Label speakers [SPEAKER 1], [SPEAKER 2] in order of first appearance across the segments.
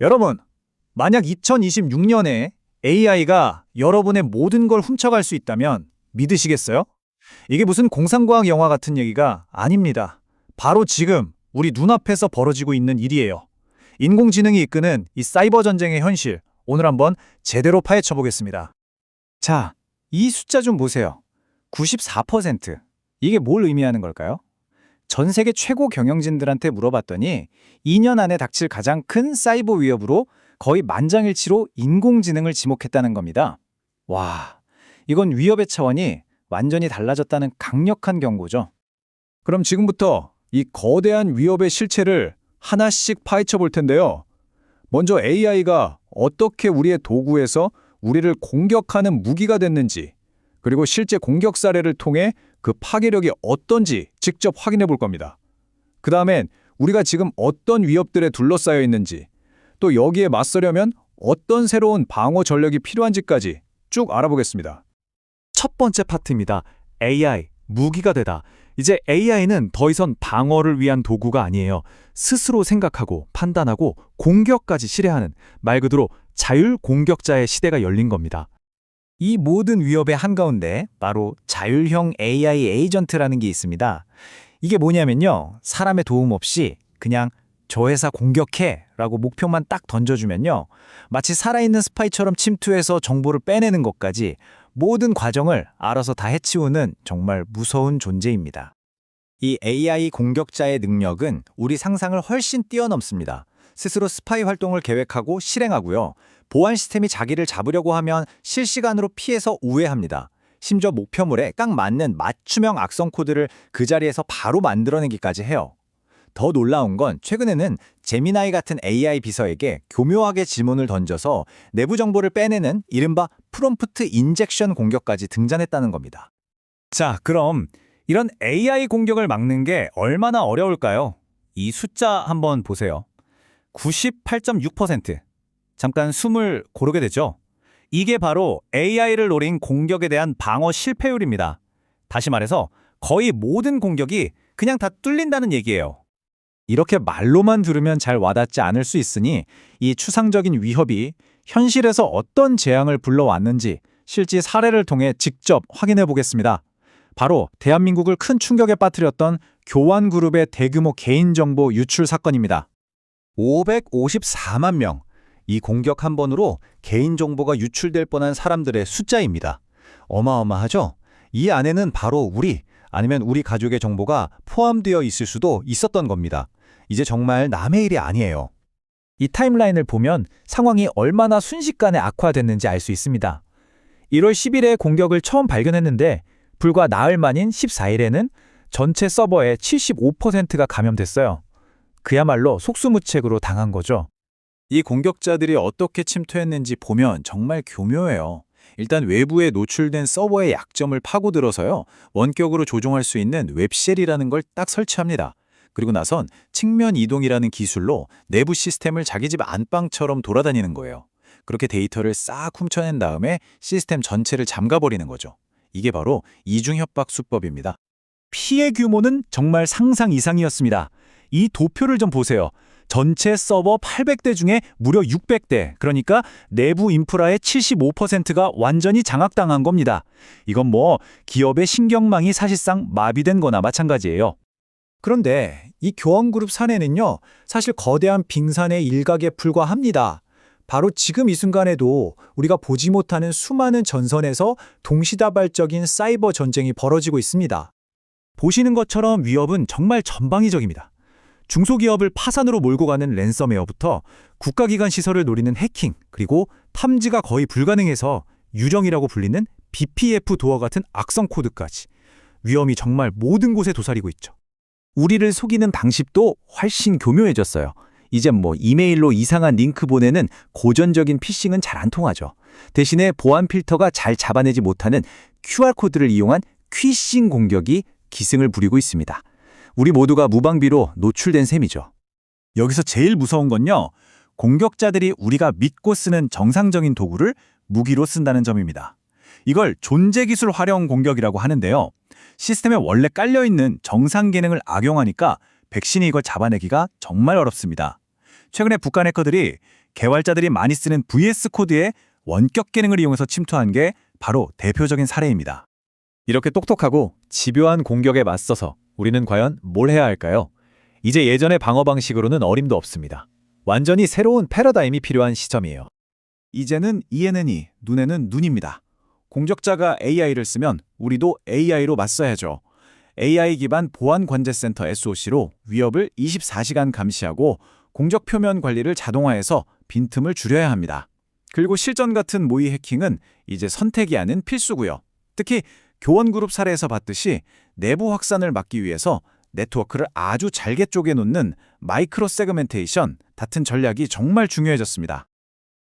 [SPEAKER 1] 여러분, 만약 2026년에 AI가 여러분의 모든 걸 훔쳐갈 수 있다면 믿으시겠어요? 이게 무슨 공상과학 영화 같은 얘기가 아닙니다. 바로 지금 우리 눈앞에서 벌어지고 있는 일이에요. 인공지능이 이끄는 이 사이버 전쟁의 현실, 오늘 한번 제대로 파헤쳐 보겠습니다. 자, 이 숫자 좀 보세요. 94%. 이게 뭘 의미하는 걸까요? 전 세계 최고 경영진들한테 물어봤더니 2년 안에 닥칠 가장 큰 사이버 위협으로 거의 만장일치로 인공지능을 지목했다는 겁니다. 와, 이건 위협의 차원이 완전히 달라졌다는 강력한 경고죠. 그럼 지금부터 이 거대한 위협의 실체를 하나씩 파헤쳐 볼 텐데요. 먼저 AI가 어떻게 우리의 도구에서 우리를 공격하는 무기가 됐는지, 그리고 실제 공격 사례를 통해 그 파괴력이 어떤지 직접 확인해 볼 겁니다. 그 다음엔 우리가 지금 어떤 위협들에 둘러싸여 있는지, 또 여기에 맞서려면 어떤 새로운 방어 전략이 필요한지까지 쭉 알아보겠습니다.
[SPEAKER 2] 첫 번째 파트입니다. AI, 무기가 되다. 이제 AI는 더 이상 방어를 위한 도구가 아니에요. 스스로 생각하고 판단하고 공격까지 실행하는 말 그대로 자율 공격자의 시대가 열린 겁니다.
[SPEAKER 1] 이 모든 위협의 한가운데 바로 자율형 AI 에이전트라는 게 있습니다. 이게 뭐냐면요. 사람의 도움 없이 그냥 저 회사 공격해 라고 목표만 딱 던져주면요. 마치 살아있는 스파이처럼 침투해서 정보를 빼내는 것까지 모든 과정을 알아서 다 해치우는 정말 무서운 존재입니다. 이 AI 공격자의 능력은 우리 상상을 훨씬 뛰어넘습니다. 스스로 스파이 활동을 계획하고 실행하고요. 보안 시스템이 자기를 잡으려고 하면 실시간으로 피해서 우회합니다. 심지어 목표물에 딱 맞는 맞춤형 악성 코드를 그 자리에서 바로 만들어내기까지 해요. 더 놀라운 건 최근에는 제미나이 같은 AI 비서에게 교묘하게 질문을 던져서 내부 정보를 빼내는 이른바 프롬프트 인젝션 공격까지 등장했다는 겁니다. 자, 그럼 이런 AI 공격을 막는 게 얼마나 어려울까요? 이 숫자 한번 보세요. 98.6%. 잠깐 숨을 고르게 되죠. 이게 바로 AI를 노린 공격에 대한 방어 실패율입니다. 다시 말해서 거의 모든 공격이 그냥 다 뚫린다는 얘기예요. 이렇게 말로만 들으면 잘 와닿지 않을 수 있으니 이 추상적인 위협이 현실에서 어떤 재앙을 불러왔는지 실제 사례를 통해 직접 확인해 보겠습니다. 바로 대한민국을 큰 충격에 빠뜨렸던 교환그룹의 대규모 개인정보 유출 사건입니다. 554만 명. 이 공격 한 번으로 개인정보가 유출될 뻔한 사람들의 숫자입니다. 어마어마하죠? 이 안에는 바로 우리, 아니면 우리 가족의 정보가 포함되어 있을 수도 있었던 겁니다. 이제 정말 남의 일이 아니에요. 이 타임라인을 보면 상황이 얼마나 순식간에 악화됐는지 알 수 있습니다. 1월 10일에 공격을 처음 발견했는데 불과 나흘 만인 14일에는 전체 서버의 75%가 감염됐어요. 그야말로 속수무책으로 당한 거죠. 이 공격자들이 어떻게 침투했는지 보면 정말 교묘해요. 일단 외부에 노출된 서버의 약점을 파고들어서요. 원격으로 조종할 수 있는 웹쉘이라는 걸 딱 설치합니다. 그리고 나선 측면 이동이라는 기술로 내부 시스템을 자기 집 안방처럼 돌아다니는 거예요. 그렇게 데이터를 싹 훔쳐낸 다음에 시스템 전체를 잠가버리는 거죠. 이게 바로 이중협박 수법입니다. 피해 규모는 정말 상상 이상이었습니다. 이 도표를 좀 보세요. 전체 서버 800대 중에 무려 600대, 그러니까 내부 인프라의 75%가 완전히 장악당한 겁니다. 이건 뭐 기업의 신경망이 사실상 마비된 거나 마찬가지예요. 그런데 이 교원그룹 사내는요, 사실 거대한 빙산의 일각에 불과합니다. 바로 지금 이 순간에도 우리가 보지 못하는 수많은 전선에서 동시다발적인 사이버 전쟁이 벌어지고 있습니다. 보시는 것처럼 위협은 정말 전방위적입니다. 중소기업을 파산으로 몰고 가는 랜섬웨어부터 국가기관 시설을 노리는 해킹, 그리고 탐지가 거의 불가능해서 유령이라고 불리는 BPF 도어 같은 악성 코드까지 위험이 정말 모든 곳에 도사리고 있죠. 우리를 속이는 방식도 훨씬 교묘해졌어요. 이젠 뭐 이메일로 이상한 링크 보내는 고전적인 피싱은 잘 안 통하죠. 대신에 보안 필터가 잘 잡아내지 못하는 QR코드를 이용한 퀴싱 공격이 기승을 부리고 있습니다. 우리 모두가 무방비로 노출된 셈이죠. 여기서 제일 무서운 건요. 공격자들이 우리가 믿고 쓰는 정상적인 도구를 무기로 쓴다는 점입니다. 이걸 존재 기술 활용 공격이라고 하는데요. 시스템에 원래 깔려있는 정상 기능을 악용하니까 백신이 이걸 잡아내기가 정말 어렵습니다. 최근에 북한 해커들이
[SPEAKER 3] 개발자들이 많이 쓰는 VS 코드의 원격 기능을 이용해서 침투한 게 바로 대표적인 사례입니다.
[SPEAKER 2] 이렇게 똑똑하고 집요한 공격에 맞서서 우리는 과연 뭘 해야 할까요? 이제 예전의 방어 방식으로는 어림도 없습니다. 완전히 새로운 패러다임이 필요한 시점이에요.
[SPEAKER 3] 이제는 이에는 이, 눈에는 눈입니다. 공격자가 AI를 쓰면 우리도 AI로 맞서야죠. AI 기반 보안 관제센터 SOC로 위협을 24시간 감시하고 공적 표면 관리를 자동화해서 빈틈을 줄여야 합니다. 그리고 실전 같은 모의 해킹은 이제 선택이 아닌 필수고요. 특히 교원 그룹 사례에서 봤듯이 내부 확산을 막기 위해서 네트워크를 아주 잘게 쪼개 놓는 마이크로 세그멘테이션 같은 전략이 정말 중요해졌습니다.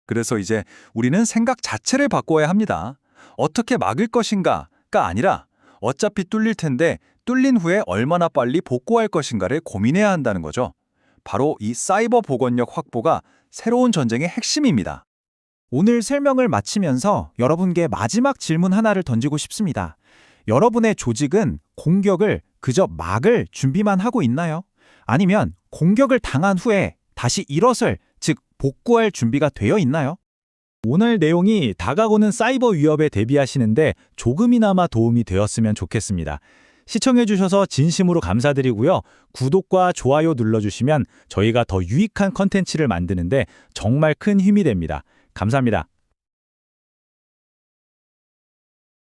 [SPEAKER 3] 그래서 이제 우리는 생각 자체를 바꿔야 합니다. 어떻게 막을 것인가가 아니라 어차피 뚫릴 텐데 뚫린 후에 얼마나 빨리 복구할 것인가를 고민해야 한다는 거죠. 바로 이 사이버 보건력 확보가 새로운 전쟁의 핵심입니다. 오늘 설명을 마치면서 여러분께 마지막 질문 하나를 던지고 싶습니다. 여러분의 조직은 공격을 그저 막을 준비만 하고 있나요? 아니면 공격을 당한 후에 다시 일어설, 즉 복구할 준비가 되어 있나요? 오늘 내용이 다가오는 사이버 위협에 대비하시는데 조금이나마 도움이 되었으면 좋겠습니다. 시청해주셔서 진심으로 감사드리고요. 구독과 좋아요 눌러주시면 저희가 더 유익한 컨텐츠를 만드는데 정말 큰 힘이 됩니다. 감사합니다.